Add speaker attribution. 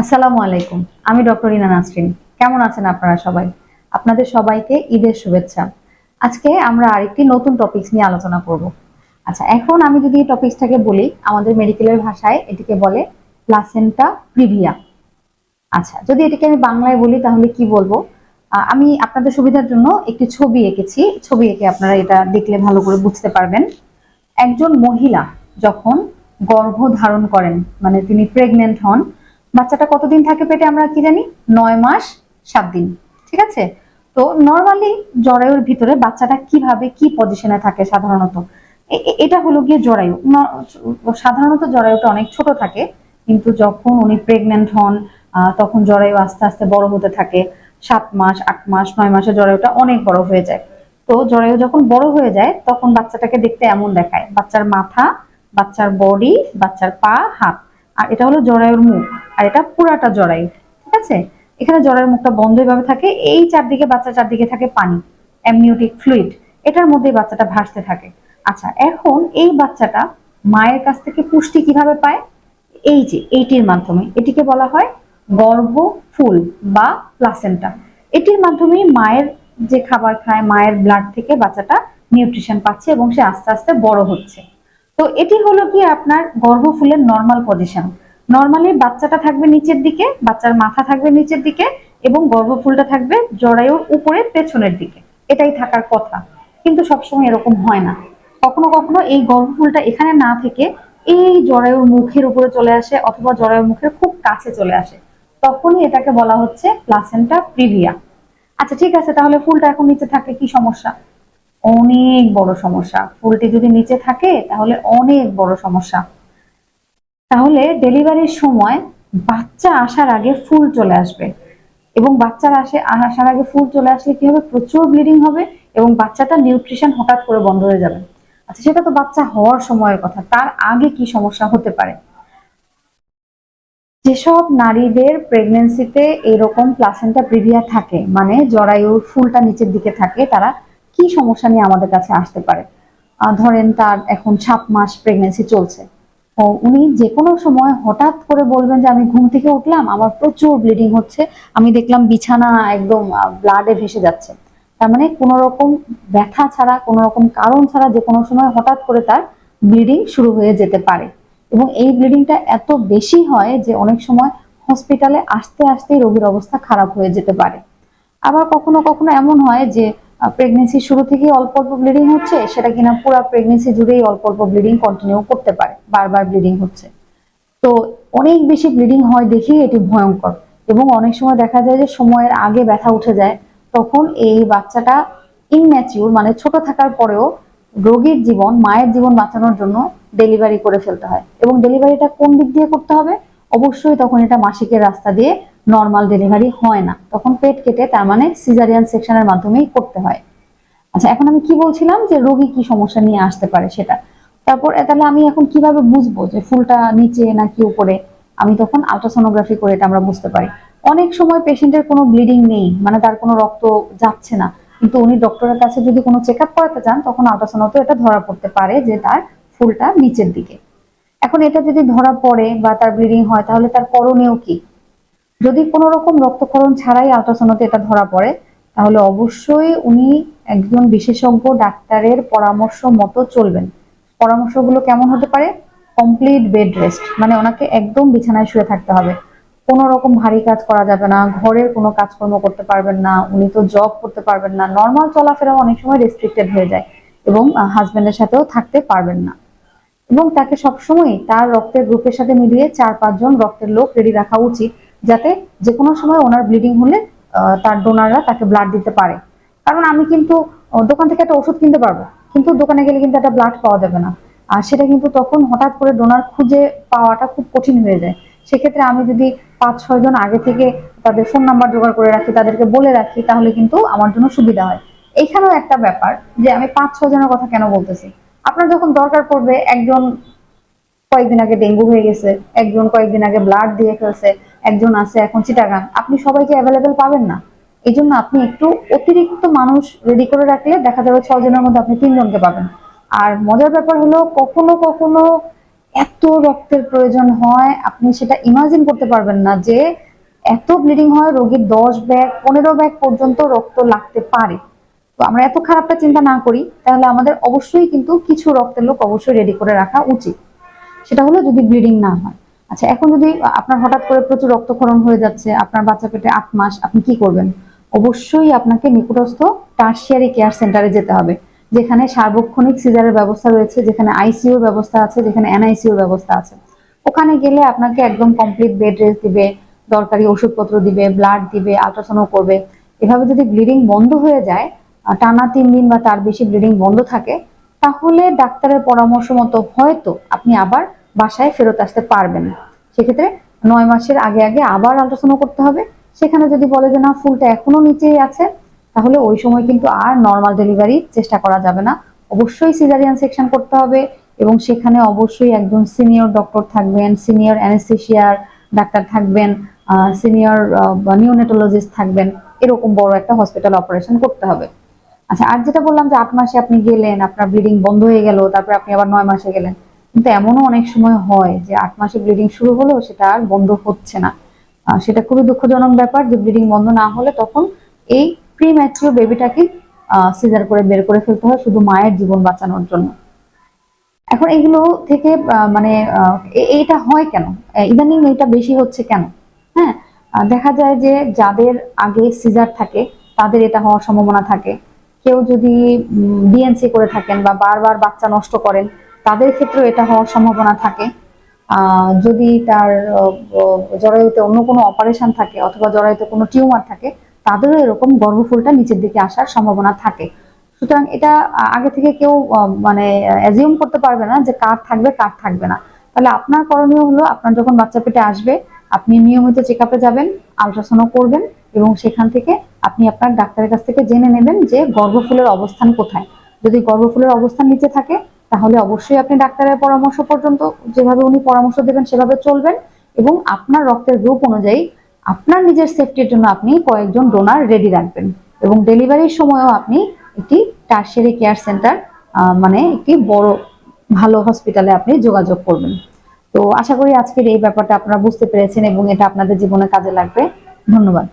Speaker 1: আসসালামু আলাইকুম। আমি ডক্টর ইনা নাসরিন। কেমন আছেন আপনারা সবাই? আপনাদের সবাইকে ঈদের শুভেচ্ছা। আজকে আমরা আরেকটি নতুন টপিকস নিয়ে আলোচনা করব। আচ্ছা এখন আমি যদি এই টপিকসটাকে বলি, আমাদের মেডিকেলের ভাষায় এটিকে বলে প্লাসেন্টা প্রিভিয়া আচ্ছা যদি এটাকে আমি বাংলায় বলি, তাহলে কি বলব? আমি আপনাদের সুবিধার জন্য একটি ছবি এঁকেছি। ছবি এঁকে আপনারা এটা দেখলে ভালো করে বুঝতে পারবেন। একজন মহিলা যখন গর্ভ ধারণ করেন মানে তিনি প্রেগনেন্ট হন বাচ্চাটা কতদিন থাকে পেটে আমরা কি জানি? নয় মাস, সাত দিন। ঠিক আছে? তো নর্মালি জরায়ুর ভিতরে বাচ্চাটা কীভাবে, কি পজিশনে থাকে সাধারণত? এটা হলো গিয়ে জরায়ু। সাধারণত জরায়ুটা অনেক ছোট থাকে, কিন্তু যখন উনি প্রেগনেন্ট হন তখন জরায়ু আস্তে আস্তে বড় হতে থাকে। সাত মাস, আট মাস, নয় মাসে জরায়ুটা অনেক বড় হয়ে যায়। তো জরায়ু যখন বড় হয়ে যায়, তখন বাচ্চাটাকে দেখতে এমন দেখায়। বাচ্চার মাথা, বাচ্চার বডি বাচ্চার পা, হাত। আর এটা হলো জরায়ুর মুখ, আর এটা পুরাটা জরায়ু, ঠিক আছে? এখানে জরায়ুর মুখটা বন্ধ ভাবে থাকে, এই চারদিকে বাচ্চা চারদিকে থাকে পানি অ্যামনিওটিক ফ্লুইড এটার মধ্যেই বাচ্চাটা ভাসতে থাকে। আচ্ছা এখন এই বাচ্চাটা মায়ের কাছ থেকে পুষ্টি কীভাবে পায়? এই যে, এইটির মাধ্যমে, এটিকে বলা হয় গর্ভ ফুল বা প্লাসেন্টা এটির মাধ্যমে মায়ের যে খাবার খায়, মায়ের ব্লাড থেকে বাচ্চাটা নিউট্রিশন পাচ্ছে এবং সে আস্তে আস্তে বড় হচ্ছে। তো এটি হলো কি আপনার গর্ভফুলের নর্মাল পজিশন নর্মালি বাচ্চাটা থাকবে নিচের দিকে, বাচ্চার মাথা থাকবে নিচের দিকে এবং গর্ভফুলটা থাকবে জরায়ুর উপরে পেছনের দিকে। এটাই থাকার কথা। কিন্তু সবসময় এরকম হয় না। কখনো কখনো এই গর্ভফুলটা এখানে না থেকে এই জরায়ুর মুখের উপরে চলে আসে অথবা জরায়ুর মুখের খুব কাছে চলে আসে। তখনই এটাকে বলা হচ্ছে প্লাসেন্টা প্রিভিয়া আচ্ছা ঠিক আছে, তাহলে ফুলটা এখন নিচে থাকলে কি সমস্যা? অনেক বড় সমস্যা। ফুলটি যদি নিচে থাকে, তাহলে অনেক বড় সমস্যা। তাহলে ডেলিভারির সময় বাচ্চা আসার আগে ফুল চলে আসবে। এবং বাচ্চার আসে, আসার আগে ফুল চলে আসলে কি হবে? প্রচুর ব্লিডিং হবে এবং বাচ্চাটা নিউট্রিশন হঠাৎ করে বন্ধ হয়ে যাবে। আচ্ছা সেটা তো বাচ্চা হওয়ার সময়ের কথা। তার আগে কি সমস্যা হতে পারে? যেসব নারীদের প্রেগনেন্সিতে এরকম প্লাসেন্টা প্রিভিয়া থাকে মানে জরায়ুর ফুলটা নিচের দিকে থাকে, তারা কি সমস্যা নিয়ে আমাদের কাছে আসতে পারে? ধরেন তার এখন সাত মাস প্রেগনেন্সি চলছে। উনি যে কোনো সময় হঠাৎ করে বলবেন যে, আমি ঘুম থেকে উঠলাম, আমার প্রচুর ব্লিডিং হচ্ছে, আমি দেখলাম বিছানা একদম ব্লাডে ভেসে যাচ্ছে। তার মানে কোনো রকম ব্যথা ছাড়া, কোনো রকম কারণ ছাড়া যে কোনো সময় হঠাৎ করে তার ব্লিডিং শুরু হয়ে যেতে পারে। এবং এই ব্লিডিংটা এত বেশি হয় যে অনেক সময় হসপিটালে আসতে, আসতেই রোগীর অবস্থা খারাপ হয়ে যেতে পারে। আবার কখনো কখনো এমন হয় যে প্রেগনেন্সি শুরু থেকেই অল্প অল্প ব্লিডিং হচ্ছে, সেটা কিনা পুরো প্রেগনেন্সি জুড়েই অল্প অল্প ব্লিডিং কন্টিনিউ করতে পারে, বারবার ব্লিডিং হচ্ছে। তো অনেক বেশি ব্লিডিং হয় দেখেই এটি ভয়ঙ্কর। এবং অনেক সময় দেখা যায় যে সময়ের আগে ব্যথা উঠে যায়, তখন এই বাচ্চাটা ইনম্যাচিউর মানে ছোট থাকার পরেও রোগীর জীবন, মায়ের জীবন বাঁচানোর জন্য ডেলিভারি করে ফেলতে হয়। এবং ডেলিভারিটা কোন দিক দিয়ে করতে হবে? অবশ্যই তখন এটা মাসিকের রাস্তা দিয়ে নর্মাল ডেলিভারি হয় না। তখন পেট কেটে তার মানে সিজারিয়ান সেকশনের মাধ্যমেই করতে হয়। আচ্ছা এখন আমি কি বলছিলাম যে রোগী কি সমস্যা নিয়ে আসতে পারে সেটা? তারপর তাহলে আমি এখন কীভাবে বুঝব যে ফুলটা নিচে নাকি উপরে? আমি তখন আলট্রাসোনোগ্রাফি করে এটা আমরা বুঝতে পারি। অনেক সময় পেশেন্টের কোনো ব্লিডিং নেই মানে তার কোনো রক্ত যাচ্ছে না। কিন্তু উনি ডক্টরের কাছে যদি কোনো চেক আপ করাতে চান, তখন আলট্রাসোনোতে এটা ধরা পড়তে পারে যে তার ফুলটা নিচের দিকে। এখন এটা যদি ধরা পড়ে বা তার ব্লিডিং হয়, তাহলে তার করণীয় কি? যদি কোনো রকম রক্তক্ষরণ ছাড়াই আলট্রাসোনোতে এটা ধরা পড়ে, তাহলে অবশ্যই উনি একজন বিশেষজ্ঞ ডাক্তারের পরামর্শ মতো চলবেন। পরামর্শগুলো কেমন হতে পারে? কমপ্লিট বেড রেস্ট মানে ওনাকে একদম বিছানায় শুয়ে থাকতে হবে। কোনো রকম ভারী কাজ করা যাবে না, ঘরের কোনো কাজকর্ম করতে পারবেন না, উনি তো জব করতে পারবেন না। নর্মাল চলাফেরা অনেক সময় রেস্ট্রিক্টেড হয়ে যায় এবং হাজবেন্ডের সাথেও থাকতে পারবেন না। এবং তাকে সবসময় তার রক্তের গ্রুপের সাথে মিলিয়ে চার পাঁচজন রক্তের লোক রেডি রাখা উচিত। যাতে যে কোনো সময় ওনার ব্লিডিং হলে তার ডোনাররা তাকে ব্লাড দিতে পারে। কারণ আমি কিন্তু দোকান থেকে একটা ওষুধ কিনতে পারব, কিন্তু দোকানে গেলে কিন্তু একটা ব্লাড পাওয়া যাবে না। আর সেটা কিন্তু তখন হঠাৎ করে ডোনার খুঁজে পাওয়াটা খুব কঠিন হয়ে যায়। সেক্ষেত্রে আমি যদি পাঁচ ছয় জন আগে থেকে তাদের ফোন নাম্বার জোগাড় করে রাখি, তাদেরকে বলে রাখি, তাহলে কিন্তু আমার জন্য সুবিধা হয়। এইখানেও একটা ব্যাপার যে আমি পাঁচ ছয় জনের কথা কেন বলতেছি? আপনার যখন দরকার পড়বে, একজন কয়েকদিন আগে ডেঙ্গু হয়ে গেছে, একজন কয়েকদিন আগে ব্লাড দিয়ে ফেলছে একজন আছে এখন চিটাগাং, আপনি সবাইকে অ্যাভেলেবেল পাবেন না। এই জন্য আপনি একটু অতিরিক্ত মানুষ রেডি করে রাখলে দেখা যাবে ছজনের মধ্যে আপনি তিনজনকে পাবেন। আর মজার ব্যাপার হলো, কখনো কখনো এত রক্তের প্রয়োজন হয়, আপনি সেটা ইমাজিন করতে পারবেন না যে এত ব্লিডিং হয়, রোগীর দশ ব্যাগ, পনেরো ব্যাগ পর্যন্ত রক্ত লাগতে পারে। তো আমরা এত খারাপটা চিন্তা না করি, তাহলে আমাদের অবশ্যই কিন্তু কিছু রক্তের লোক অবশ্যই রেডি করে রাখা উচিত। সেটা হলো যদি ব্লিডিং না হয়। আচ্ছা এখন যদি আপনার হঠাৎ করে প্রচুর রক্তক্ষরণ হয়ে যাচ্ছে, আপনার বাচ্চা পেটে আট মাস, আপনি কি করবেন? অবশ্যই আপনাকে নিকটস্থ টার্সিয়ারি কেয়ার সেন্টারে যেতে হবে, যেখানে সার্বক্ষণিক সিজারের ব্যবস্থা রয়েছে, যেখানে আইসিইউর ব্যবস্থা আছে, যেখানে এনআইসিউর ব্যবস্থা আছে। ওখানে গেলে আপনাকে একদম কমপ্লিট বেড রেস্ট দিবে, দরকারি ওষুধপত্র দিবে ব্লাড দিবে আল্ট্রাসাউন্ড করবে। এভাবে যদি ব্লিডিং বন্ধ হয়ে যায় টানা তিন দিন বা তার বেশি ব্লিডিং বন্ধ থাকে, তাহলে ডাক্তারের পরামর্শ মতো হয়তো আপনি আবার বাসায় ফেরত আসতে পারবেন সেক্ষেত্রে নয় মাসের আগে আগে আবার আল্ট্রাসাউন্ড করতে হবে। সেখানে যদি বলে যে, না, ফুলটা এখনও নিচেই আছে, তাহলে ওই সময় কিন্তু আর নর্মাল ডেলিভারি চেষ্টা করা যাবে না। অবশ্যই সিজারিয়ান সেকশন করতে হবে এবং সেখানে অবশ্যই একজন সিনিয়র ডক্টর থাকবেন সিনিয়র অ্যানেস্থেশিয়ার ডাক্তার থাকবেন সিনিয়র নিউনেটোলজিস্ট থাকবেন। এরকম বড় একটা হসপিটাল অপারেশন করতে হবে। আচ্ছা আর যেটা বললাম যে, আট মাসে আপনি গেলেন, আপনার ব্লিডিং বন্ধ হয়ে গেল, তারপরে আপনি আবার নয় মাসে গেলেন। কিন্তু এমনও অনেক সময় হয় যে আট মাসে ব্লিডিং শুরু হলো সেটা আর বন্ধ হচ্ছে না। সেটা খুবই দুঃখজনক ব্যাপার যে ব্লিডিং বন্ধ না হলে তখন এই প্রি ম্যাচিওর বেবিটাকে সিজার করে বের করে ফেলতে হয় শুধু মায়ের জীবন বাঁচানোর জন্য। এখন এগুলো থেকে মানে এইটা হয় কেন? ইদানিং এটা বেশি হচ্ছে কেন? হ্যাঁ দেখা যায় যে যাদের আগে সিজার থাকে, তাদের এটা হওয়ার সম্ভাবনা থাকে। কেউ যদি ডিএনসি করে থাকেন বা বারবার বাচ্চা নষ্ট করেন তাদের ক্ষেত্রেও এটা হওয়ার সম্ভাবনা থাকে। যদি তার জরায়ুতে অন্য কোনো অপারেশন থাকে অথবা জরায়ুতে কোনো টিউমার থাকে, তাদেরও এরকম গর্ভফুলটা নিচের দিকে আসার সম্ভাবনা থাকে। সুতরাং এটা আগে থেকে কেউ মানে অ্যাজিউম করতে পারবে না যে কার থাকবে কার থাকবে না। তাহলে আপনার করণীয় হলো, আপনার যখন বাচ্চা পেটে আসবে, আপনি নিয়মিত চেক আপে যাবেন আলট্রাসাউন্ড করবেন এবং সেখান থেকে আপনি আপনার ডাক্তারের কাছ থেকে জেনে নেবেন যে গর্ভফুলের অবস্থান কোথায়। যদি গর্ভফুলের অবস্থান নিচে থাকে তাহলে অবশ্যই আপনি ডাক্তারের পরামর্শ পর্যন্ত যেভাবে উনি পরামর্শ দেবেন সেভাবে চলবেন এবং আপনার রক্তের গ্রুপ অনুযায়ী আপনার নিজের সেফটির জন্য আপনি কয়েকজন ডোনার রেডি রাখবেন। এবং ডেলিভারির সময়ও আপনি একটি টার্সিয়ারি কেয়ার সেন্টার মানে একটি বড়, ভালো হসপিটালে আপনি যোগাযোগ করবেন। তো আশা করি আজকের এই ব্যাপারটা আপনারা বুঝতে পেরেছেন এবং এটা আপনাদের জীবনে কাজে লাগবে। ধন্যবাদ।